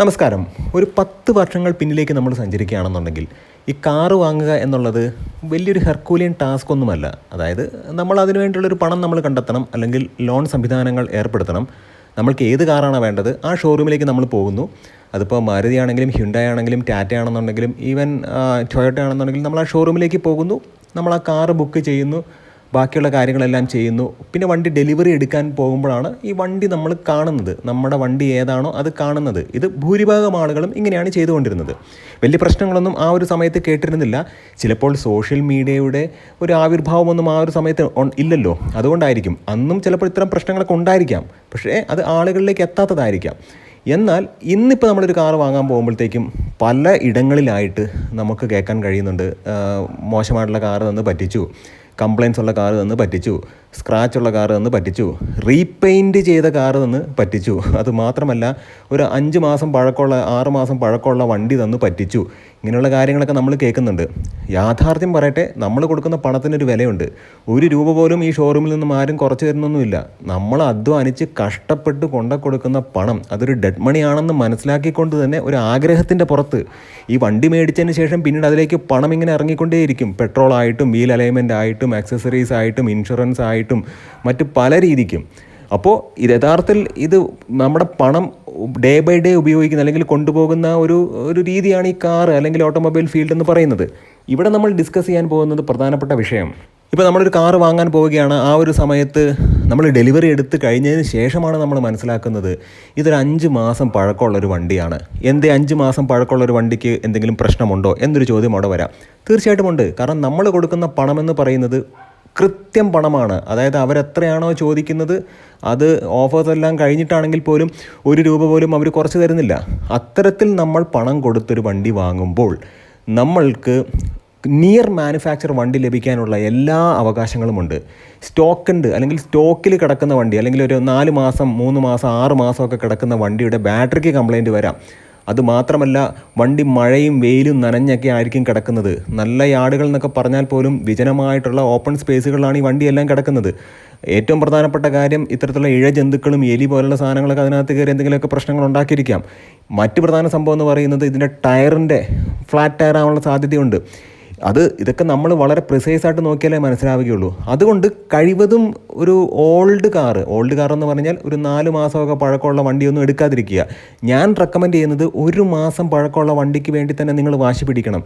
നമസ്കാരം. ഒരു പത്ത് വർഷങ്ങൾ പിന്നിലേക്ക് നമ്മൾ സഞ്ചരിക്കുകയാണെന്നുണ്ടെങ്കിൽ ഈ കാറ് വാങ്ങുക എന്നുള്ളത് വലിയൊരു ഹെർക്കൂലിയൻ ടാസ്ക് ഒന്നുമല്ല. അതായത് നമ്മൾ അതിനു വേണ്ടിയുള്ളൊരു പണം നമ്മൾ കണ്ടെത്തണം അല്ലെങ്കിൽ ലോൺ സംവിധാനങ്ങൾ ഏർപ്പെടുത്തണം. നമ്മൾക്ക് ഏത് കാറാണ് വേണ്ടത് ആ ഷോറൂമിലേക്ക് നമ്മൾ പോകുന്നു. അതിപ്പോൾ മാരുതി ആണെങ്കിലും ഹ്യുണ്ടായി ആണെങ്കിലും ടാറ്റ ആണെന്നുണ്ടെങ്കിലും ഈവൻ ടൊയോട്ട ആണെന്നുണ്ടെങ്കിലും നമ്മൾ ആ ഷോറൂമിലേക്ക് പോകുന്നു. നമ്മൾ ആ കാറ് ബുക്ക് ചെയ്യുന്നു. ബാക്കിയുള്ള കാര്യങ്ങളെല്ലാം ചെയ്യുന്നു. പിന്നെ വണ്ടി ഡെലിവറി എടുക്കാൻ പോകുമ്പോഴാണ് ഈ വണ്ടി നമ്മൾ കാണുന്നത്. നമ്മുടെ വണ്ടി ഏതാണോ അത് കാണുന്നത്. ഇത് ഭൂരിഭാഗം ആളുകളും ഇങ്ങനെയാണ് ചെയ്തുകൊണ്ടിരുന്നത്. വലിയ പ്രശ്നങ്ങളൊന്നും ആ ഒരു സമയത്ത് കേട്ടിരുന്നില്ല. ചിലപ്പോൾ സോഷ്യൽ മീഡിയയുടെ ഒരു ആവിർഭാവമൊന്നും ആ ഒരു സമയത്ത് ഇല്ലല്ലോ. അതുകൊണ്ടായിരിക്കും. അന്നും ചിലപ്പോൾ ഇത്തരം പ്രശ്നങ്ങളൊക്കെ ഉണ്ടായിരിക്കാം. പക്ഷേ അത് ആളുകളിലേക്ക് എത്താത്തതായിരിക്കാം. എന്നാൽ ഇന്നിപ്പോൾ നമ്മളൊരു കാർ വാങ്ങാൻ പോകുമ്പോഴത്തേക്കും പല ഇടങ്ങളിലായിട്ട് നമുക്ക് കേൾക്കാൻ കഴിയുന്നുണ്ട്. മോശമായിട്ടുള്ള കാറ് തന്ന് പറ്റിച്ചു. കംപ്ലയിൻസ് ഉള്ള കാറ് തന്ന് പറ്റിച്ചു. സ്ക്രാച്ച് ഉള്ള കാറ് തന്ന് പറ്റിച്ചു. റീപെയിന്റ് ചെയ്ത കാറ് തന്ന് പറ്റിച്ചു. അത് മാത്രമല്ല ഒരു അഞ്ച് മാസം പഴക്കമുള്ള ആറ് മാസം പഴക്കമുള്ള വണ്ടി തന്ന് പറ്റിച്ചു. ഇങ്ങനെയുള്ള കാര്യങ്ങളൊക്കെ നമ്മൾ കേൾക്കുന്നുണ്ട്. യാഥാർത്ഥ്യം പറയട്ടെ നമ്മൾ കൊടുക്കുന്ന പണത്തിനൊരു വിലയുണ്ട്. ഒരു രൂപ പോലും ഈ ഷോറൂമിൽ നിന്നും ആരും കുറച്ച് തരുന്നൊന്നുമില്ല. നമ്മൾ അധ്വാനിച്ച് കഷ്ടപ്പെട്ട് കൊണ്ട കൊടുക്കുന്ന പണം അതൊരു ഡെഡ് മണി ആണെന്ന് മനസ്സിലാക്കിക്കൊണ്ട് തന്നെ ഒരു ആഗ്രഹത്തിന്റെ പുറത്ത്. ഈ വണ്ടി മേടിച്ചതിന് ശേഷം പിന്നീട് അതിലേക്ക് പണം ഇങ്ങനെ ഇറങ്ങിക്കൊണ്ടേയിരിക്കും. പെട്രോൾ ആയിട്ടും വീൽ അലൈൻമെന്റ് ആയിട്ടും ആക്സസറീസ് ആയിട്ടും ഇൻഷുറൻസ് ആയിട്ടും മറ്റ് പല രീതിക്കും. അപ്പോൾ ഇത് യഥാർത്ഥത്തിൽ ഇത് നമ്മുടെ പണം ഡേ ബൈ ഡേ ഉപയോഗിക്കുന്ന അല്ലെങ്കിൽ കൊണ്ടുപോകുന്ന ഒരു ഒരു രീതിയാണ് ഈ കാർ അല്ലെങ്കിൽ ഓട്ടോമൊബൈൽ ഫീൽഡ് എന്ന് പറയുന്നത്. ഇവിടെ നമ്മൾ ഡിസ്കസ് ചെയ്യാൻ പോകുന്നത് പ്രധാനപ്പെട്ട വിഷയം. ഇപ്പോൾ നമ്മളൊരു കാർ വാങ്ങാൻ പോവുകയാണ്. ആ ഒരു സമയത്ത് നമ്മൾ ഡെലിവറി എടുത്ത് കഴിഞ്ഞതിന് ശേഷമാണ് നമ്മൾ മനസ്സിലാക്കുന്നത് ഇതൊരു അഞ്ച് മാസം പഴക്കമുള്ളൊരു വണ്ടിയാണ്. എന്തേ അഞ്ച് മാസം പഴക്കമുള്ളൊരു വണ്ടിക്ക് എന്തെങ്കിലും പ്രശ്നമുണ്ടോ എന്നൊരു ചോദ്യം അവിടെ വരാം. തീർച്ചയായിട്ടും ഉണ്ട്. കാരണം നമ്മൾ കൊടുക്കുന്ന പണമെന്ന് പറയുന്നത് കൃത്യം പണമാണ്. അതായത് അവരെത്രയാണോ ചോദിക്കുന്നത് അത് ഓഫേഴ്സ് എല്ലാം കഴിഞ്ഞിട്ടാണെങ്കിൽ പോലും ഒരു രൂപ പോലും അവർ കുറച്ച് തരുന്നില്ല. അത്തരത്തിൽ നമ്മൾ പണം കൊടുത്തൊരു വണ്ടി വാങ്ങുമ്പോൾ നമ്മൾക്ക് നിയർ മാനുഫാക്ചർ വണ്ടി ലഭിക്കാനുള്ള എല്ലാ അവകാശങ്ങളുമുണ്ട് സ്റ്റോക്ക് ഉണ്ട്. അല്ലെങ്കിൽ സ്റ്റോക്കിൽ കിടക്കുന്ന വണ്ടി അല്ലെങ്കിൽ ഒരു നാല് മാസം മൂന്ന് മാസം ആറ് മാസമൊക്കെ കിടക്കുന്ന വണ്ടിയുടെ ബാറ്ററിക്ക് കംപ്ലൈന്റ് വരാം. അത് മാത്രമല്ല വണ്ടി മഴയും വെയിലും നനഞ്ഞൊക്കെ ആയിരിക്കും കിടക്കുന്നത്. നല്ല യാർഡുകൾ എന്നൊക്കെ പറഞ്ഞാൽ പോലും വിജനമായിട്ടുള്ള ഓപ്പൺ സ്പേസുകളിലാണ് ഈ വണ്ടിയെല്ലാം കിടക്കുന്നത്. ഏറ്റവും പ്രധാനപ്പെട്ട കാര്യം ഇത്തരത്തിലുള്ള ഇഴജന്തുക്കളും എലി പോലുള്ള സാധനങ്ങളൊക്കെ അതിനകത്ത് കയറി എന്തെങ്കിലുമൊക്കെ പ്രശ്നങ്ങൾ ഉണ്ടാക്കിയിരിക്കാം. മറ്റ് പ്രധാന സംഭവം എന്ന് പറയുന്നത് ഇതിന്റെ ടയറിന്റെ ഫ്ലാറ്റ് ടയർ ആവാനുള്ള സാധ്യതയുണ്ട്. അത് ഇതൊക്കെ നമ്മൾ വളരെ പ്രിസൈസ് ആയിട്ട് നോക്കിയാലേ മനസ്സിലാവുകയുള്ളൂ. അതുകൊണ്ട് കഴിവതും ഒരു ഓൾഡ് കാറ് ഓൾഡ് കാർ എന്ന് പറഞ്ഞാൽ ഒരു നാല് മാസമൊക്കെ പഴക്കമുള്ള വണ്ടിയൊന്നും എടുക്കാതിരിക്കുക. ഞാൻ റെക്കമെൻഡ് ചെയ്യുന്നത് ഒരു മാസം പഴക്കമുള്ള വണ്ടിക്ക് വേണ്ടി തന്നെ നിങ്ങൾ വാശി പിടിക്കണം.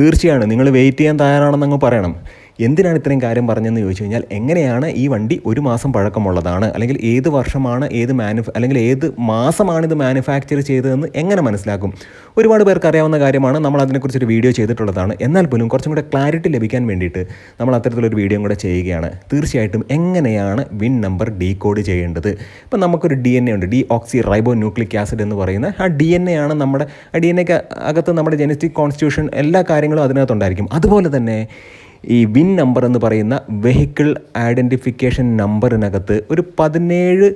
തീർച്ചയാണ് നിങ്ങൾ വെയിറ്റ് ചെയ്യാൻ തയ്യാറാണെന്ന് അങ്ങ് പറയണം. എന്തിനാണ് ഇത്രയും കാര്യം പറഞ്ഞതെന്ന് ചോദിച്ചു കഴിഞ്ഞാൽ എങ്ങനെയാണ് ഈ വണ്ടി ഒരു മാസം പഴക്കമുള്ളതാണ്? അല്ലെങ്കിൽ ഏത് വർഷമാണ് ഏത് മാനുഫ അല്ലെങ്കിൽ ഏത് മാസമാണ് ഇത് മാനുഫാക്ചർ ചെയ്തതെന്ന് എങ്ങനെ മനസ്സിലാക്കും? ഒരുപാട് പേർക്ക് അറിയാവുന്ന കാര്യമാണ്. നമ്മൾ അതിനെക്കുറിച്ചൊരു വീഡിയോ ചെയ്തിട്ടുള്ളതാണ്. എന്നാൽ പോലും കുറച്ചും കൂടെ ക്ലാരിറ്റി ലഭിക്കാൻ വേണ്ടിയിട്ട് നമ്മൾ അത്തരത്തിലൊരു വീഡിയോ കൂടെ ചെയ്യുകയാണ്. തീർച്ചയായിട്ടും എങ്ങനെയാണ് വിൻ നമ്പർ ഡീകോഡ് ചെയ്യേണ്ടത്? ഇപ്പം നമുക്കൊരു ഡി എൻ എ ഉണ്ട്. Deoxyribonucleic acid എന്ന് പറയുന്ന ആ ഡി എൻ എ ആണ് നമ്മുടെ ഡി എൻ എക്ക് അകത്ത് നമ്മുടെ ജനറ്റിക് കോൺസ്റ്റിറ്റ്യൂഷൻ എല്ലാ കാര്യങ്ങളും അതിനകത്തുണ്ടായിരിക്കും. അതുപോലെ തന്നെ ഈ വിൻ നമ്പർ എന്ന് പറയുന്ന വെഹിക്കിൾ ഐഡന്റിഫിക്കേഷൻ നമ്പറിനകത്ത് ഒരു പതിനേഴ്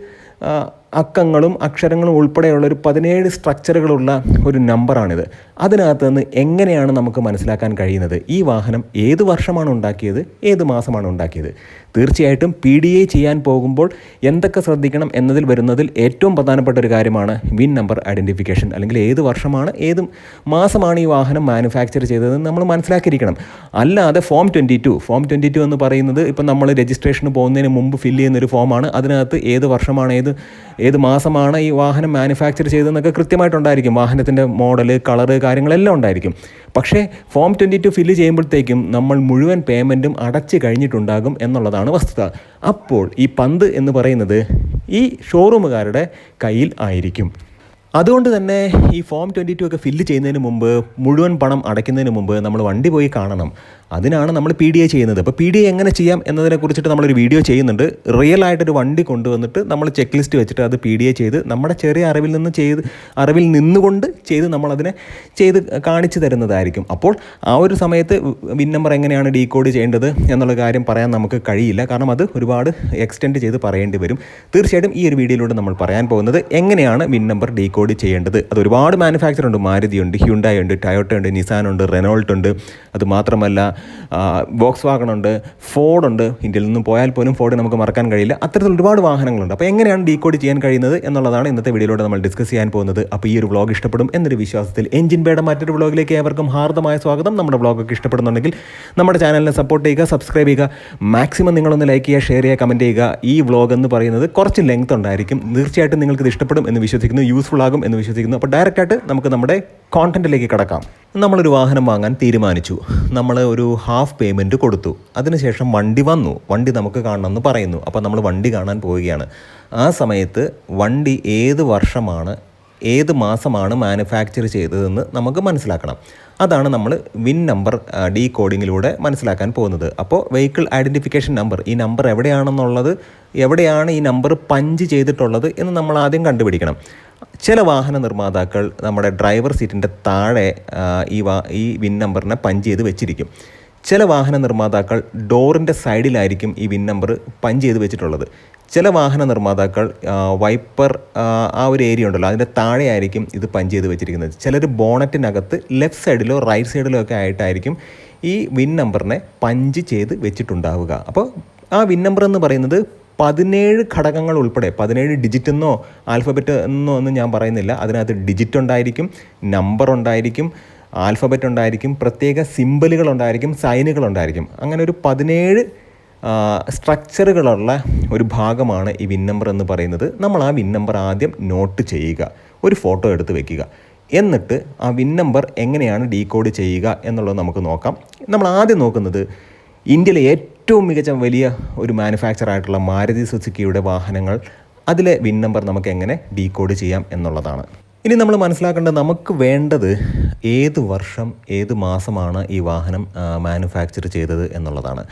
അക്കങ്ങളും അക്ഷരങ്ങളും ഉൾപ്പെടെയുള്ള ഒരു പതിനേഴ് സ്ട്രക്ചറുകളുള്ള ഒരു നമ്പറാണിത്. അതിനകത്ത് നിന്ന് എങ്ങനെയാണ് നമുക്ക് മനസ്സിലാക്കാൻ കഴിയുന്നത്? ഈ വാഹനം ഏത് വർഷമാണ് ഉണ്ടാക്കിയത്? ഏത് മാസമാണ് ഉണ്ടാക്കിയത്? തീർച്ചയായിട്ടും പി ഡി എ ചെയ്യാൻ പോകുമ്പോൾ എന്തൊക്കെ ശ്രദ്ധിക്കണം എന്നതിൽ വരുന്നതിൽ ഏറ്റവും പ്രധാനപ്പെട്ട ഒരു കാര്യമാണ് വിൻ നമ്പർ ഐഡന്റിഫിക്കേഷൻ. അല്ലെങ്കിൽ ഏത് വർഷമാണ് ഏത് മാസമാണ് ഈ വാഹനം മാനുഫാക്ചർ ചെയ്തതെന്ന് നമ്മൾ മനസ്സിലാക്കിയിരിക്കണം. അല്ലാതെ form twenty two form twenty two എന്ന് പറയുന്നത് ഇപ്പം നമ്മൾ രജിസ്ട്രേഷന് പോകുന്നതിന് മുമ്പ് ഫില്ല് ചെയ്യുന്ന ഒരു ഫോമാണ്. അതിനകത്ത് ഏത് വർഷമാണ് ഏത് ഏത് മാസമാണ് ഈ വാഹനം മാനുഫാക്ചർ ചെയ്തതെന്നൊക്കെ കൃത്യമായിട്ടുണ്ടായിരിക്കും. വാഹനത്തിന്റെ മോഡൽ കളറ് കാര്യങ്ങളെല്ലാം ഉണ്ടായിരിക്കും. പക്ഷേ ഫോം ട്വന്റി ടു ഫില്ല് ചെയ്യുമ്പോഴത്തേക്കും നമ്മൾ മുഴുവൻ പേയ്മെന്റും അടച്ചു കഴിഞ്ഞിട്ടുണ്ടാകും എന്നുള്ളതാണ്. വസ്തുത. അപ്പോൾ ഈ പന്ത് എന്ന് പറയുന്നത് ഈ ഷോറൂമുകാരുടെ കയ്യിൽ ആയിരിക്കും. അതുകൊണ്ട് തന്നെ ഈ ഫോം ട്വന്റി ടു ഒക്കെ ഫില്ല് ചെയ്യുന്നതിന് മുമ്പ് മുഴുവൻ പണം അടയ്ക്കുന്നതിന് മുമ്പ് നമ്മൾ വണ്ടി പോയി കാണണം. അതിനാണ് നമ്മൾ പി ഡി എ ചെയ്യുന്നത്. അപ്പോൾ പി ഡി എ എങ്ങനെ ചെയ്യാം എന്നതിനെ കുറിച്ചിട്ട് നമ്മളൊരു വീഡിയോ ചെയ്യുന്നുണ്ട്. റിയൽ ആയിട്ടൊരു വണ്ടി കൊണ്ടുവന്നിട്ട് നമ്മൾ ചെക്ക് ലിസ്റ്റ് വെച്ചിട്ട് അത് പി ഡി എ ചെയ്ത് നമ്മുടെ ചെറിയ അറിവിൽ നിന്ന് ചെയ്ത് അറിവിൽ നിന്നുകൊണ്ട് ചെയ്ത് നമ്മളതിനെ ചെയ്ത് കാണിച്ചു തരുന്നതായിരിക്കും. അപ്പോൾ ആ ഒരു സമയത്ത് വിൻ നമ്പർ എങ്ങനെയാണ് ഡീകോഡ് ചെയ്യേണ്ടത് എന്നുള്ള കാര്യം പറയാൻ നമുക്ക് കഴിയില്ല. കാരണം അത് ഒരുപാട് എക്സ്റ്റെൻഡ് ചെയ്ത് പറയേണ്ടി വരും. തീർച്ചയായിട്ടും ഈ ഒരു വീഡിയോയിലൂടെ നമ്മൾ പറയാൻ പോകുന്നത് എങ്ങനെയാണ് വിൻ നമ്പർ ഡീകോഡ് ചെയ്യേണ്ടത്. അത് ഒരുപാട് മാനുഫാക്ചർ ഉണ്ട്. മാരുതി ഉണ്ട് ഹ്യുണ്ടായി ഉണ്ട് ടയോട്ട ഉണ്ട് നിസാൻ ഉണ്ട് റെനോൾട്ട് ഉണ്ട്. അത് മാത്രമല്ല ബോക്സ് വാഗണുണ്ട് ഫോർഡുണ്ട് ഇന്ത്യയിൽ നിന്നും പോയാൽ പോലും ഫോർഡ് നമുക്ക് മറക്കാൻ കഴിയില്ല. അത്തരത്തിൽ ഒരുപാട് വാഹനങ്ങളുണ്ട്. അപ്പോൾ എങ്ങനെയാണ് ഡീകോഡ് ചെയ്യാൻ കഴിയുന്നത് എന്നുള്ളതാണ് ഇന്നത്തെ വീഡിയോയിലൂടെ നമ്മൾ ഡിസ്കസ് ചെയ്യാൻ പോകുന്നത്. അപ്പോൾ ഈ ഒരു വ്ളോഗ് ഇഷ്ടപ്പെടും എന്നൊരു വിശ്വാസത്തിൽ എഞ്ചിൻ ബേയുടെ മറ്റൊരു വ്ളോഗിലേക്ക് ഏവർക്കും ഹാർദമായ സ്വാഗതം. നമ്മുടെ വ്ളോഗൊക്കെ ഇഷ്ടപ്പെടുന്നുണ്ടെങ്കിൽ നമ്മുടെ ചാനലിനെ സപ്പോർട്ട് ചെയ്യുക സബ്സ്ക്രൈബ് ചെയ്യുക. മാക്സിമം നിങ്ങളൊന്ന് ലൈക്ക് ചെയ്യുക ഷെയർ ചെയ്യുക കമന്റ് ചെയ്യുക. ഈ വ്ളോഗ് എന്ന് പറയുന്നത് കുറച്ച് ലെങ്ത് ഉണ്ടായിരിക്കും. തീർച്ചയായിട്ടും നിങ്ങൾക്ക് ഇത് ഇഷ്ടപ്പെടും എന്ന് വിശ്വസിക്കുന്നു യൂസ്ഫുൾ ആകും എന്ന് വിശ്വസിക്കുന്നു. അപ്പോൾ ഡയറക്റ്റായിട്ട് നമുക്ക് നമ്മുടെ കോണ്ടന്റിലേക്ക് കിടക്കാം. നമ്മളൊരു വാഹനം വാങ്ങാൻ തീരുമാനിച്ചു. നമ്മൾ ഒരു ഹാഫ് പേയ്മെന്റ് കൊടുത്തു. അതിനുശേഷം വണ്ടി വന്നു. വണ്ടി നമുക്ക് കാണണമെന്ന് പറയുന്നു. അപ്പോൾ നമ്മൾ വണ്ടി കാണാൻ പോവുകയാണ്. ആ സമയത്ത് വണ്ടി ഏത് വർഷമാണ് ഏത് മാസമാണ് മാനുഫാക്ചർ ചെയ്തതെന്ന് നമുക്ക് മനസ്സിലാക്കണം. അതാണ് നമ്മൾ വിൻ നമ്പർ ഡീ കോഡിങ്ങിലൂടെ മനസ്സിലാക്കാൻ പോകുന്നത്. അപ്പോൾ വെഹിക്കിൾ ഐഡന്റിഫിക്കേഷൻ നമ്പർ ഈ നമ്പർ എവിടെയാണെന്നുള്ളത് എവിടെയാണ് ഈ നമ്പർ പഞ്ച് ചെയ്തിട്ടുള്ളത് എന്ന് നമ്മൾ ആദ്യം കണ്ടുപിടിക്കണം. ചില വാഹന നിർമ്മാതാക്കൾ നമ്മുടെ ഡ്രൈവർ സീറ്റിന്റെ താഴെ ഈ വാ ഈ വിൻ നമ്പറിനെ പഞ്ച് ചെയ്ത് വെച്ചിരിക്കും. ചില വാഹന നിർമ്മാതാക്കൾ ഡോറിന്റെ സൈഡിലായിരിക്കും ഈ വിൻ നമ്പർ പഞ്ച് ചെയ്ത് വെച്ചിട്ടുള്ളത്. ചില വാഹന നിർമ്മാതാക്കൾ വൈപ്പർ ആ ഒരു ഏരിയ ഉണ്ടല്ലോ അതിന്റെ താഴെയായിരിക്കും ഇത് പഞ്ച് ചെയ്ത് വെച്ചിരിക്കുന്നത്. ചിലർ ബോണറ്റിനകത്ത് ലെഫ്റ്റ് സൈഡിലോ റൈറ്റ് സൈഡിലോ ഒക്കെ ആയിട്ടായിരിക്കും ഈ വിൻ നമ്പറിനെ പഞ്ച് ചെയ്ത് വെച്ചിട്ടുണ്ടാവുക. അപ്പോൾ ആ വിൻ നമ്പർ എന്ന് പറയുന്നത് പതിനേഴ് ഘടകങ്ങൾ ഉൾപ്പെടെ പതിനേഴ് ഡിജിറ്റ് എന്നോ ആൽഫബറ്റ് എന്നോ ഒന്നും ഞാൻ പറയുന്നില്ല. അതിനകത്ത് ഡിജിറ്റ് ഉണ്ടായിരിക്കും നമ്പർ ഉണ്ടായിരിക്കും ആൽഫബറ്റ് ഉണ്ടായിരിക്കും പ്രത്യേക സിമ്പിളുകൾ ഉണ്ടായിരിക്കും സൈനുകൾ ഉണ്ടായിരിക്കും. അങ്ങനെ ഒരു പതിനേഴ് സ്ട്രക്ചറുകളുള്ള ഒരു ഭാഗമാണ് ഈ വിൻ നമ്പർ എന്ന് പറയുന്നത്. നമ്മൾ ആ വിൻ നമ്പർ ആദ്യം നോട്ട് ചെയ്യുക ഒരു ഫോട്ടോ എടുത്ത് വെക്കുക. എന്നിട്ട് ആ വിൻ നമ്പർ എങ്ങനെയാണ് ഡീകോഡ് ചെയ്യുക എന്നുള്ളത് നമുക്ക് നോക്കാം. നമ്മൾ ആദ്യം നോക്കുന്നത് ഇന്ത്യയിലെ ഏറ്റവും മികച്ച വലിയ ഒരു മാനുഫാക്ചർ ആയിട്ടുള്ള മാരുതി സുസുക്കിയുടെ വാഹനങ്ങൾ അതിലെ വിൻ നമ്പർ നമുക്ക് എങ്ങനെ ഡീകോഡ് ചെയ്യാം എന്നുള്ളതാണ്. ഇനി നമ്മൾ മനസ്സിലാക്കേണ്ടത് നമുക്ക് വേണ്ടത് ഏത് വർഷം ഏത് മാസമാണ് ഈ വാഹനം മാനുഫാക്ചർ ചെയ്തത് എന്നുള്ളതാണ്.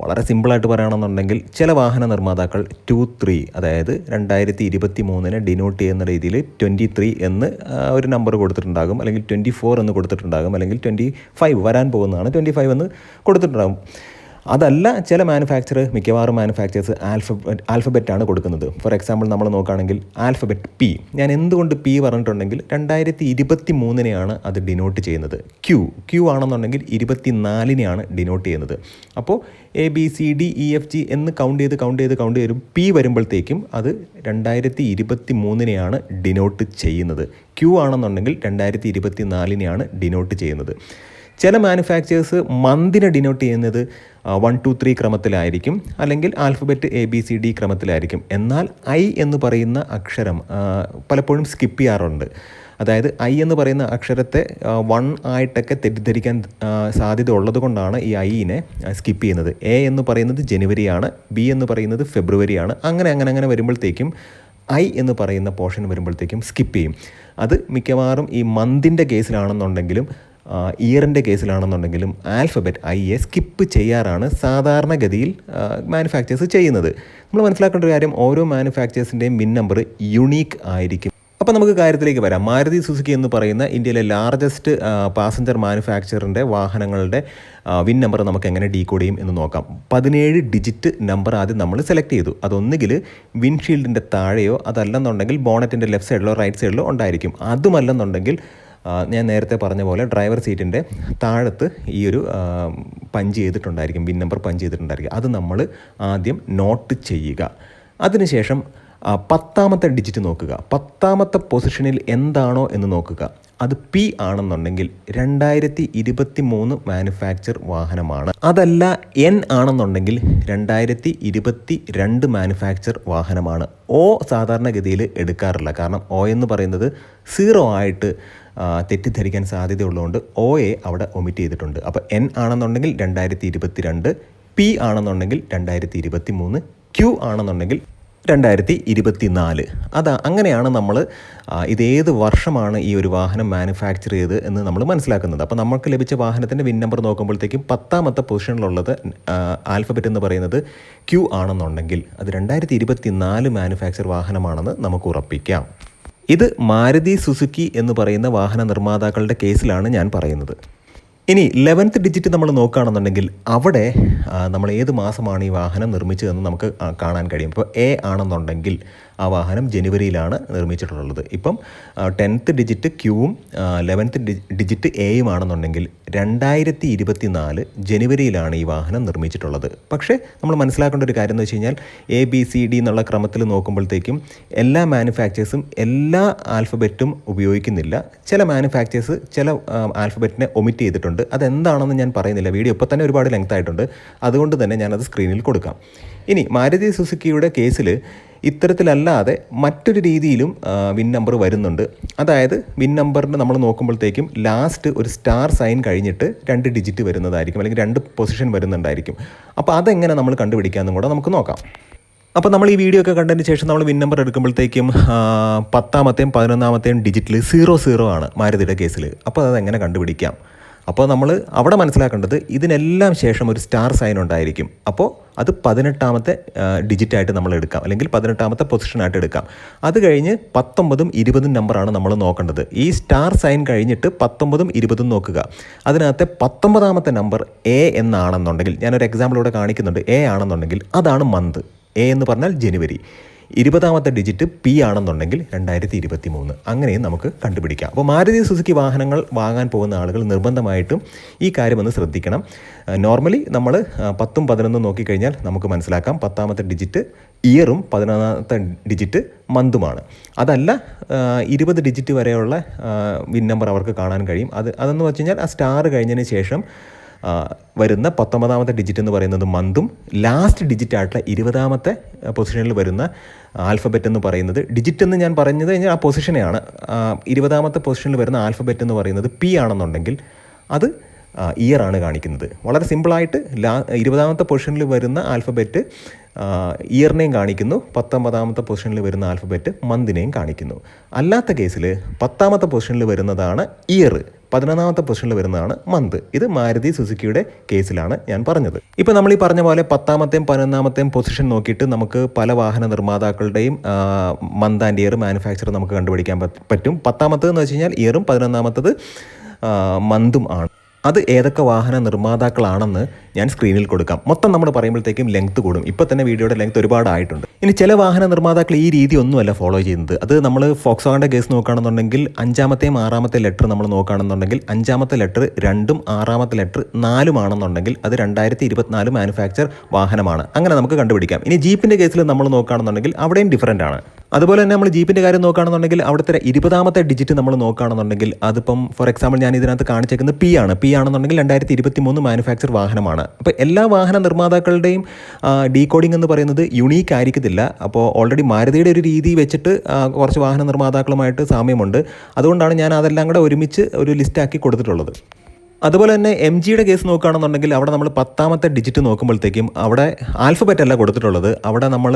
വളരെ സിമ്പിളായിട്ട് പറയുകയാണെന്നുണ്ടെങ്കിൽ ചില വാഹന നിർമ്മാതാക്കൾ ടു ത്രീ അതായത് രണ്ടായിരത്തി ഇരുപത്തി മൂന്നിന് ഡിനോട്ട് ചെയ്യുന്ന രീതിയിൽ ട്വന്റി ത്രീ എന്ന് ഒരു നമ്പർ കൊടുത്തിട്ടുണ്ടാകും. അല്ലെങ്കിൽ ട്വന്റി ഫോർ എന്ന് കൊടുത്തിട്ടുണ്ടാകും. അല്ലെങ്കിൽ ട്വന്റി ഫൈവ് വരാൻ പോകുന്നതാണ് ട്വന്റി ഫൈവ് എന്ന് കൊടുത്തിട്ടുണ്ടാകും. അതല്ല ചില മാനുഫാക്ചർ മിക്കവാറും മാനുഫാക്ചേഴ്സ് ആൽഫബറ്റ് ആൽഫബറ്റാണ് കൊടുക്കുന്നത്. ഫോർ എക്സാമ്പിൾ നമ്മൾ നോക്കുകയാണെങ്കിൽ ആൽഫബറ്റ് പി ഞാൻ എന്തുകൊണ്ട് പി പറഞ്ഞിട്ടുണ്ടെങ്കിൽ രണ്ടായിരത്തി ഇരുപത്തി മൂന്നിനെയാണ് അത് ഡിനോട്ട് ചെയ്യുന്നത്. ക്യു ക്യു ആണെന്നുണ്ടെങ്കിൽ ഇരുപത്തി നാലിനെയാണ് ഡിനോട്ട് ചെയ്യുന്നത്. അപ്പോൾ A B C D E F G എന്ന് കൗണ്ട് ചെയ്ത് കൗണ്ട് ചെയ്ത് കൗണ്ട് ചെയ്ത് പി വരുമ്പോഴത്തേക്കും അത് രണ്ടായിരത്തി ഇരുപത്തി മൂന്നിനെയാണ് ഡിനോട്ട് ചെയ്യുന്നത്. ക്യു ആണെന്നുണ്ടെങ്കിൽ രണ്ടായിരത്തി ഇരുപത്തി നാലിനെയാണ് ഡിനോട്ട് ചെയ്യുന്നത്. ചില മാനുഫാക്ചേഴ്സ് മന്തിനെ ഡിനോട്ട് ചെയ്യുന്നത് വൺ ടു ത്രീ ക്രമത്തിലായിരിക്കും. അല്ലെങ്കിൽ alphabet A B C D ക്രമത്തിലായിരിക്കും. എന്നാൽ ഐ എന്ന് പറയുന്ന അക്ഷരം പലപ്പോഴും സ്കിപ്പ് ചെയ്യാറുണ്ട്. അതായത് ഐ എന്ന് പറയുന്ന അക്ഷരത്തെ വൺ ആയിട്ടൊക്കെ തെറ്റിദ്ധരിക്കാൻ സാധ്യത ഉള്ളത് കൊണ്ടാണ് ഈ ഐയിനെ സ്കിപ്പ് ചെയ്യുന്നത്. എ എന്ന് പറയുന്നത് ജനുവരിയാണ് ബി എന്ന് പറയുന്നത് ഫെബ്രുവരിയാണ്. അങ്ങനെ അങ്ങനെ അങ്ങനെ വരുമ്പോഴത്തേക്കും ഐ എന്ന് പറയുന്ന പോർഷൻ വരുമ്പോഴത്തേക്കും സ്കിപ്പ് ചെയ്യും. അത് മിക്കവാറും ഈ മന്തിന്റെ കേസിലാണെന്നുണ്ടെങ്കിലും ഇയറിന്റെ കേസിലാണെന്നുണ്ടെങ്കിലും ആൽഫബറ്റ് ഐ എ സ്കിപ്പ് ചെയ്യാറാണ് സാധാരണഗതിയിൽ മാനുഫാക്ചേഴ്സ് ചെയ്യുന്നത്. നമ്മൾ മനസ്സിലാക്കേണ്ട ഒരു കാര്യം ഓരോ മാനുഫാക്ചേഴ്സിന്റെയും മിൻ നമ്പർ യുണീക്ക് ആയിരിക്കും. അപ്പോൾ നമുക്ക് കാര്യത്തിലേക്ക് വരാം. മാരുതി സുസുക്കി എന്ന് പറയുന്ന ഇന്ത്യയിലെ ലാർജസ്റ്റ് പാസഞ്ചർ മാനുഫാക്ചറിന്റെ വാഹനങ്ങളുടെ വിൻ നമ്പർ നമുക്ക് എങ്ങനെ ഡീകോഡ് ചെയ്യും എന്ന് നോക്കാം. പതിനേഴ് ഡിജിറ്റ് നമ്പർ ആദ്യം നമ്മൾ സെലക്ട് ചെയ്തു. അതൊന്നുകിൽ വിൻഷീൽഡിന്റെ താഴെയോ അതല്ലെന്നുണ്ടെങ്കിൽ ബോണറ്റിന്റെ ലെഫ്റ്റ് സൈഡിലോ റൈറ്റ് സൈഡിലോ ഉണ്ടായിരിക്കും. അതുമല്ലെന്നുണ്ടെങ്കിൽ ഞാൻ നേരത്തെ പറഞ്ഞ പോലെ ഡ്രൈവർ സീറ്റിന്റെ താഴത്ത് ഈ ഒരു പഞ്ച് ചെയ്തിട്ടുണ്ടായിരിക്കും വിൻ നമ്പർ പഞ്ച് ചെയ്തിട്ടുണ്ടായിരിക്കും. അത് നമ്മൾ ആദ്യം നോട്ട് ചെയ്യുക. അതിനുശേഷം പത്താമത്തെ ഡിജിറ്റ് നോക്കുക. പത്താമത്തെ പൊസിഷനിൽ എന്താണോ എന്ന് നോക്കുക. അത് പി ആണെന്നുണ്ടെങ്കിൽ രണ്ടായിരത്തി ഇരുപത്തി മൂന്ന് മാനുഫാക്ചർ വാഹനമാണ്. അതല്ല എൻ ആണെന്നുണ്ടെങ്കിൽ രണ്ടായിരത്തി ഇരുപത്തി രണ്ട് മാനുഫാക്ചർ വാഹനമാണ്. ഒ സാധാരണഗതിയിൽ എടുക്കാറില്ല. കാരണം ഒ എന്ന് പറയുന്നത് സീറോ ആയിട്ട് തെറ്റിദ്ധരിക്കാൻ സാധ്യതയുള്ളതുകൊണ്ട് ഒ എ അവിടെ ഒമിറ്റ് ചെയ്തിട്ടുണ്ട്. അപ്പോൾ എൻ ആണെന്നുണ്ടെങ്കിൽ രണ്ടായിരത്തി ഇരുപത്തി രണ്ട് പി ആണെന്നുണ്ടെങ്കിൽ രണ്ടായിരത്തി ഇരുപത്തി മൂന്ന് ക്യൂ ആണെന്നുണ്ടെങ്കിൽ രണ്ടായിരത്തി ഇരുപത്തി നാല് അതാ അങ്ങനെയാണ് നമ്മൾ ഇതേത് വർഷമാണ് ഈ ഒരു വാഹനം മാനുഫാക്ചർ ചെയ്ത് എന്ന് നമ്മൾ മനസ്സിലാക്കുന്നത്. അപ്പോൾ നമുക്ക് ലഭിച്ച വാഹനത്തിന്റെ വിൻ നമ്പർ നോക്കുമ്പോഴത്തേക്കും പത്താമത്തെ പൊസിഷനിലുള്ളത് ആൽഫബറ്റ് എന്ന് പറയുന്നത് ക്യു ആണെന്നുണ്ടെങ്കിൽ അത് രണ്ടായിരത്തി ഇരുപത്തി നാല് മാനുഫാക്ചർ വാഹനമാണെന്ന് നമുക്ക് ഉറപ്പിക്കാം. ഇത് മാരുതി സുസുക്കി എന്ന് പറയുന്ന വാഹന നിർമ്മാതാക്കളുടെ കേസിലാണ് ഞാൻ പറയുന്നത്. ഇനി ലെവൻത്ത് ഡിജിറ്റ് നമ്മൾ നോക്കുകയാണെന്നുണ്ടെങ്കിൽ അവിടെ നമ്മൾ ഏത് മാസമാണ് ഈ വാഹനം നിർമ്മിച്ചതെന്ന് നമുക്ക് കാണാൻ കഴിയും. ഇപ്പോൾ എ ആണെന്നുണ്ടെങ്കിൽ ആ വാഹനം ജനുവരിയിലാണ് നിർമ്മിച്ചിട്ടുള്ളത്. ഇപ്പം ടെൻത്ത് ഡിജിറ്റ് ക്യൂവും ലെവൻത്ത് ഡിജിറ്റ് എയും ആണെന്നുണ്ടെങ്കിൽ രണ്ടായിരത്തി ഇരുപത്തി നാല് ജനുവരിയിലാണ് ഈ വാഹനം നിർമ്മിച്ചിട്ടുള്ളത്. പക്ഷേ നമ്മൾ മനസ്സിലാക്കേണ്ട ഒരു കാര്യം എന്ന് വെച്ച് കഴിഞ്ഞാൽ എ ബി സി ഡി എന്നുള്ള ക്രമത്തിൽ നോക്കുമ്പോഴത്തേക്കും എല്ലാ മാനുഫാക്ചേഴ്സും എല്ലാ ആൽഫബറ്റും ഉപയോഗിക്കുന്നില്ല. ചില മാനുഫാക്ചേഴ്സ് ചില ആൽഫബറ്റിനെ ഒമിറ്റ് ചെയ്തിട്ടുണ്ട്. അതെന്താണെന്ന് ഞാൻ പറയുന്നില്ല. വീഡിയോ ഇപ്പോൾ തന്നെ ഒരുപാട് ലെങ്ത് ആയിട്ടുണ്ട്. അതുകൊണ്ട് തന്നെ ഞാനത് സ്ക്രീനിൽ കൊടുക്കാം. ഇനി മാരുതി സുസുക്കിയുടെ കേസിൽ ഇത്തരത്തിലല്ലാതെ മറ്റൊരു രീതിയിലും വിൻ നമ്പർ വരുന്നുണ്ട്. അതായത് വിൻ നമ്പറിന് നമ്മൾ നോക്കുമ്പോഴത്തേക്കും ലാസ്റ്റ് ഒരു സ്റ്റാർ സൈൻ കഴിഞ്ഞിട്ട് രണ്ട് ഡിജിറ്റ് വരുന്നതായിരിക്കും. അല്ലെങ്കിൽ രണ്ട് പൊസിഷൻ വരുന്നുണ്ടായിരിക്കും. അപ്പോൾ അതെങ്ങനെ നമ്മൾ കണ്ടുപിടിക്കാമെന്നും കൂടെ നമുക്ക് നോക്കാം. അപ്പോൾ നമ്മൾ ഈ വീഡിയോ ഒക്കെ കണ്ടതിന് ശേഷം നമ്മൾ വിൻ നമ്പർ എടുക്കുമ്പോഴത്തേക്കും പത്താമത്തെയും പതിനൊന്നാമത്തെയും ഡിജിറ്റിൽ സീറോ സീറോ ആണ് മാരുതിയുടെ കേസിൽ അപ്പോൾ അതെങ്ങനെ കണ്ടുപിടിക്കാം? അപ്പോൾ നമ്മൾ അവിടെ മനസ്സിലാക്കേണ്ടത് ഇതിനെല്ലാം ശേഷം ഒരു സ്റ്റാർ സൈൻ ഉണ്ടായിരിക്കും. അപ്പോൾ അത് പതിനെട്ടാമത്തെ ഡിജിറ്റായിട്ട് നമ്മൾ എടുക്കാം. അല്ലെങ്കിൽ പതിനെട്ടാമത്തെ പൊസിഷനായിട്ട് എടുക്കാം. അത് കഴിഞ്ഞ് പത്തൊമ്പതും ഇരുപതും നമ്പറാണ് നമ്മൾ നോക്കേണ്ടത്. ഈ സ്റ്റാർ സൈൻ കഴിഞ്ഞിട്ട് പത്തൊമ്പതും ഇരുപതും നോക്കുക. അതിനകത്തെ പത്തൊമ്പതാമത്തെ നമ്പർ എ എന്നാണെന്നുണ്ടെങ്കിൽ ഞാനൊരു എക്സാമ്പിൾ ഇവിടെ കാണിക്കുന്നുണ്ട്. എ ആണെന്നുണ്ടെങ്കിൽ അതാണ് മന്ത് എ എന്ന് പറഞ്ഞാൽ ജനുവരി. ഇരുപതാമത്തെ ഡിജിറ്റ് പി ആണെന്നുണ്ടെങ്കിൽ രണ്ടായിരത്തി ഇരുപത്തി മൂന്ന് അങ്ങനെയും നമുക്ക് കണ്ടുപിടിക്കാം. അപ്പോൾ മാരുതി സുസുക്കി വാഹനങ്ങൾ വാങ്ങാൻ പോകുന്ന ആളുകൾ നിർബന്ധമായിട്ടും ഈ കാര്യം കാര്യമൊന്ന് ശ്രദ്ധിക്കണം. നോർമലി നമ്മൾ പത്തും പതിനൊന്നും നോക്കിക്കഴിഞ്ഞാൽ നമുക്ക് മനസ്സിലാക്കാം. പത്താമത്തെ ഡിജിറ്റ് ഇയറും പതിനൊന്നാമത്തെ ഡിജിറ്റ് മന്തുമാണ്. അതല്ല ഇരുപത് ഡിജിറ്റ് വരെയുള്ള വിൻ നമ്പർ അവർക്ക് കാണാൻ കഴിയും. അത് അതെന്ന് വെച്ച് കഴിഞ്ഞാൽ ആ സ്റ്റാർ കഴിഞ്ഞതിന് ശേഷം വരുന്ന പത്തൊമ്പതാമത്തെ ഡിജിറ്റ് എന്ന് പറയുന്നത് മന്തും ലാസ്റ്റ് ഡിജിറ്റ് ആയിട്ടുള്ള ഇരുപതാമത്തെ പൊസിഷനിൽ വരുന്ന ആൽഫബറ്റ് എന്ന് പറയുന്നത് ഡിജിറ്റ് എന്ന് ഞാൻ പറഞ്ഞത് കഴിഞ്ഞാൽ ആ പൊസിഷനെയാണ് ഇരുപതാമത്തെ പൊസിഷനിൽ വരുന്ന ആൽഫബറ്റ് എന്ന് പറയുന്നത് പി ആണെന്നുണ്ടെങ്കിൽ അത് ഇയർ ആണ് കാണിക്കുന്നത്. വളരെ സിമ്പിളായിട്ട് ലാ ഇരുപതാമത്തെ പൊസിഷനിൽ വരുന്ന ആൽഫബറ്റ് ഇയറിനെയും കാണിക്കുന്നു. പത്തൊമ്പതാമത്തെ പൊസിഷനിൽ വരുന്ന ആൽഫബറ്റ് മന്തിനെയും കാണിക്കുന്നു. അല്ലാത്ത കേസിൽ പത്താമത്തെ പൊസിഷനിൽ വരുന്നതാണ് ഇയർ പതിനൊന്നാമത്തെ പൊസിഷനിൽ വരുന്നതാണ് മന്ത് ഇത് മാരുതി സുസുക്കിയുടെ കേസിലാണ് ഞാൻ പറഞ്ഞത്. ഇപ്പോൾ നമ്മൾ ഈ പറഞ്ഞ പോലെ പത്താമത്തെയും പതിനൊന്നാമത്തെയും പൊസിഷൻ നോക്കിയിട്ട് നമുക്ക് പല വാഹന നിർമ്മാതാക്കളുടെയും മന്ത് ആൻഡ് ഇയർ മാനുഫാക്ചർ നമുക്ക് കണ്ടുപിടിക്കാൻ പറ്റും. പത്താമത്തെന്ന് വെച്ച് കഴിഞ്ഞാൽ ഇയറും പതിനൊന്നാമത്തത് മന്തും ആണ്. അത് ഏതൊക്കെ വാഹന നിർമ്മാതാക്കളാണെന്ന് ഞാൻ സ്ക്രീനിൽ കൊടുക്കാം. മൊത്തം നമ്മൾ പറയുമ്പോഴത്തേക്കും ലെങ്ത് കൂടും. ഇപ്പോൾ തന്നെ വീഡിയോയുടെ ലെങ്ത് ഒരുപാടായിട്ടുണ്ട് ഇനി ചില വാഹന നിർമ്മാതാക്കൾ ഈ രീതി ഒന്നുമല്ല ഫോളോ ചെയ്യുന്നത്. അത് നമ്മൾ ഫോക്സോണിന്റെ കേസ് നോക്കുകയാണെന്നുണ്ടെങ്കിൽ അഞ്ചാമത്തെയും ആറാമത്തെ ലെറ്റർ നമ്മൾ നോക്കുകയാണെന്നുണ്ടെങ്കിൽ അഞ്ചാമത്തെ ലെറ്റർ രണ്ടും ആറാമത്തെ ലെറ്റർ നാലുമാണെന്നുണ്ടെങ്കിൽ അത് രണ്ടായിരത്തി ഇരുപത്തിനാല് മാനുഫാക്ചർ വാഹനമാണ്. അങ്ങനെ നമുക്ക് കണ്ടുപിടിക്കാം. ഇനി ജീപ്പിന്റെ കേസിൽ നമ്മൾ നോക്കുകയാണെന്നുണ്ടെങ്കിൽ അവിടെയും ഡിഫറന്റ് ആണ്. അതുപോലെ തന്നെ നമ്മൾ ജീപ്പിന്റെ കാര്യം നോക്കുകയാണെന്നുണ്ടെങ്കിൽ അവിടുത്തെ ഇരുപതാമത്തെ ഡിജിറ്റ് നമ്മൾ നോക്കുകയാണെന്നുണ്ടെങ്കിൽ അതിപ്പം ഫോർ എക്സാമ്പിൾ ഞാൻ ഇതിനകത്ത് കാണിച്ചേക്കുന്നത് പി ആണ്. പി ആണെന്നുണ്ടെങ്കിൽ രണ്ടായിരത്തി ഇരുപത്തി മൂന്ന് മാനുഫാക്ചർ വാഹനമാണ്. അപ്പോൾ എല്ലാ വാഹന നിർമ്മാതാക്കളുടെയും ഡീകോഡിംഗ് എന്ന് പറയുന്നത് യുണീക്ക് ആയിരിക്കത്തില്ല. അപ്പോൾ ഓൾറെഡി മാരുതിയുടെ ഒരു രീതി വെച്ചിട്ട് കുറച്ച് വാഹന നിർമ്മാതാക്കളുമായിട്ട് സാമ്യമുണ്ട്. അതുകൊണ്ടാണ് ഞാൻ അതെല്ലാം കൂടെ ഒരുമിച്ച് ഒരു ലിസ്റ്റാക്കി കൊടുത്തിട്ടുള്ളത്. അതുപോലെ തന്നെ എം ജിയുടെ കേസ് നോക്കുകയാണെന്നുണ്ടെങ്കിൽ അവിടെ നമ്മൾ പത്താമത്തെ ഡിജിറ്റ് നോക്കുമ്പോഴത്തേക്കും അവിടെ ആൽഫബറ്റ് അല്ല കൊടുത്തിട്ടുള്ളത്. അവിടെ നമ്മൾ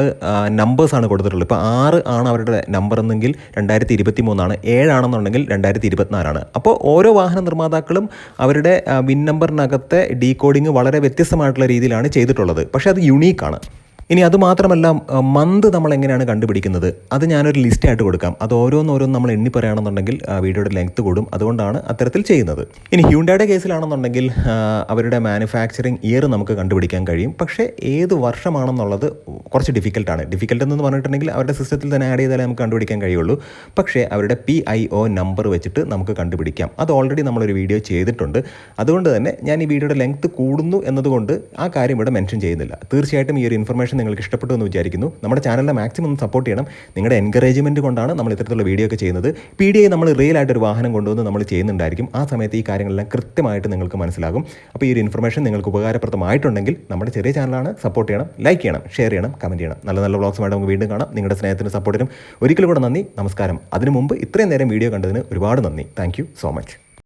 നമ്പേഴ്സാണ് കൊടുത്തിട്ടുള്ളത്. ഇപ്പോൾ ആറ് ആണ് അവരുടെ നമ്പർ എന്നെങ്കിൽ രണ്ടായിരത്തി ഇരുപത്തി മൂന്നാണ് ഏഴാണെന്നുണ്ടെങ്കിൽ രണ്ടായിരത്തി ഇരുപത്തിനാലാണ് അപ്പോൾ ഓരോ വാഹന നിർമ്മാതാക്കളും അവരുടെ വിൻ നമ്പറിനകത്തെ ഡീകോഡിങ് വളരെ വ്യത്യസ്തമായിട്ടുള്ള രീതിയിലാണ് ചെയ്തിട്ടുള്ളത്. പക്ഷേ അത് യുണീക്കാണ് ഇനി അത് മാത്രമല്ല മന്ത് നമ്മൾ എങ്ങനെയാണ് കണ്ടുപിടിക്കുന്നത്? അത് ഞാനൊരു ലിസ്റ്റായിട്ട് കൊടുക്കാം. അത് ഓരോന്നോരോന്ന് നമ്മൾ എണ്ണി പറയുകയാണെന്നുണ്ടെങ്കിൽ വീഡിയോയുടെ ലെങ്ത് കൂടും. അതുകൊണ്ടാണ് അത്തരത്തിൽ ചെയ്യുന്നത്. ഇനി ഹ്യൂണ്ടയുടെ കേസിലാണെന്നുണ്ടെങ്കിൽ അവരുടെ മാനുഫാക്ചറിങ് ഇയർ നമുക്ക് കണ്ടുപിടിക്കാൻ കഴിയും. പക്ഷേ ഏത് വർഷമാണെന്നുള്ളത് കുറച്ച് ഡിഫിക്കൽട്ടാണ് ഡിഫിക്കൽട്ട് എന്ന് പറഞ്ഞിട്ടുണ്ടെങ്കിൽ അവരുടെ സിസ്റ്റത്തിൽ തന്നെ ആഡ് ചെയ്താലേ നമുക്ക് കണ്ടുപിടിക്കാൻ കഴിയുള്ളൂ. പക്ഷേ അവരുടെ പി ഐ ഒ നമ്പർ വെച്ചിട്ട് നമുക്ക് കണ്ടുപിടിക്കാം. അത് ഓൾറെഡി നമ്മളൊരു വീഡിയോ ചെയ്തിട്ടുണ്ട്. അതുകൊണ്ട് തന്നെ ഞാൻ ഈ വീഡിയോയുടെ ലെങ്ത് കൂടുന്നു എന്നതുകൊണ്ട് ആ കാര്യം ഇവിടെ മെൻഷൻ ചെയ്യുന്നില്ല. തീർച്ചയായിട്ടും ഈ ഒരു ഇൻഫർമേഷൻ നിങ്ങൾക്ക് ഇഷ്ടപ്പെട്ടു എന്ന് വിചാരിക്കുന്നു. നമ്മുടെ ചാനലിനെ മാക്സിമം ഒന്ന് സപ്പോർട്ട് ചെയ്യണം. നിങ്ങളുടെ എൻകറേജ്മെന്റ് കൊണ്ടാണ് നമ്മൾ ഇത്തരത്തിലുള്ള വീഡിയോ ഒക്കെ ചെയ്യുന്നത്. പി ഡി ഐ നമ്മൾ റിയൽ ആയിട്ട് ഒരു വാഹനം കൊണ്ടുവന്ന് നമ്മൾ ചെയ്യുന്നുണ്ടായിരിക്കും. ആ സമയത്ത് ഈ കാര്യങ്ങളെല്ലാം കൃത്യമായിട്ട് നിങ്ങൾക്ക് മനസ്സിലാകും. അപ്പോൾ ഈ ഒരു ഇൻഫർമേഷൻ നിങ്ങൾക്ക് ഉപകാരപ്രദമായിട്ടുണ്ടെങ്കിൽ നമ്മുടെ ചെറിയ ചാനലാണ് സപ്പോർട്ട് ചെയ്യണം ലൈക്ക് ചെയ്യണം ഷെയർ ചെയ്യണം കമന്റ് ചെയ്യണം. നല്ല നല്ല വ്ളോഗ്സുമായിട്ട് നമുക്ക് വീണ്ടും കാണാം. നിങ്ങളുടെ സ്നേഹത്തിനും സപ്പോർട്ടിനും ഒരിക്കലും കൂടെ നന്ദി. നമസ്കാരം. അതിനു മുമ്പ് ഇത്രയും നേരം വീഡിയോ കണ്ടതിന് ഒരുപാട് നന്ദി. Thank so much